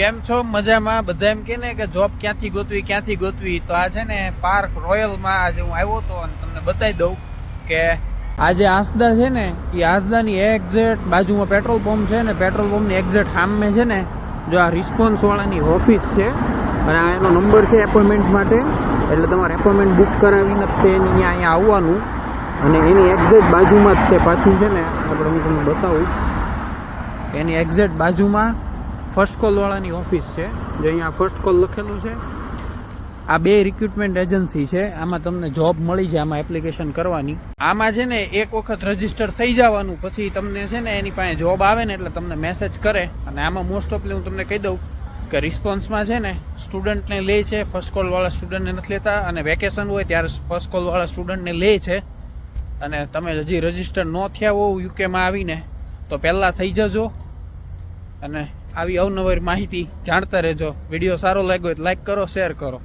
કેમ છો? મજામાં? બધા એમ કે ને કે જોબ ક્યાંથી ગોતવી ક્યાંથી ગોતવી? તો આ છે ને પાર્ક રોયલમાં આજે હું આવ્યો હતો અને તમને બતાવી દઉં કે આ જે આસદા છે ને એ આસદાની એક્ઝેક્ટ બાજુમાં પેટ્રોલ પંપ છે ને પેટ્રોલ પંપની એક્ઝેક્ટ સામે છે ને, જો આ રિસ્પોન્સવાળાની ઓફિસ છે અને આ એનો નંબર છે એપોઇન્ટમેન્ટ માટે. એટલે તમારે એપોઇન્ટમેન્ટ બુક કરાવીને તે અહીંયા અહીંયા આવવાનું. અને એની એક્ઝેક્ટ બાજુમાં જ તે પાછું છે ને, આપણે હું તમને બતાવું. એની એક્ઝેક્ટ બાજુમાં ફર્સ્ટ કોલવાળાની ઓફિસ છે, જે અહીંયા ફર્સ્ટ કોલ લખેલું છે. આ બે રિક્રુટમેન્ટ એજન્સી છે, આમાં તમને જોબ મળી જાય, આમાં એપ્લિકેશન કરવાની. આમાં છે ને એક વખત રજિસ્ટર થઈ જવાનું, પછી તમને છે ને એની પાસે જોબ આવે ને એટલે તમને મેસેજ કરે. અને આમાં મોસ્ટ ઓફલી હું તમને કહી દઉં કે રિસ્પોન્સમાં છે ને સ્ટુડન્ટને લે છે ફર્સ્ટ કોલવાળા સ્ટુડન્ટને નથી લેતા. અને વેકેશન હોય ત્યારે ફર્સ્ટ કોલવાળા સ્ટુડન્ટને લે છે. અને તમે હજી રજિસ્ટર ન થયા હોવ યુકેમાં આવીને, તો પહેલાં થઈ જજો. અને આવી અવનવી માહિતી જાણતા રહેજો. વીડિયો સારો લાગ્યો હોય લાઈક કરો શેર કરો.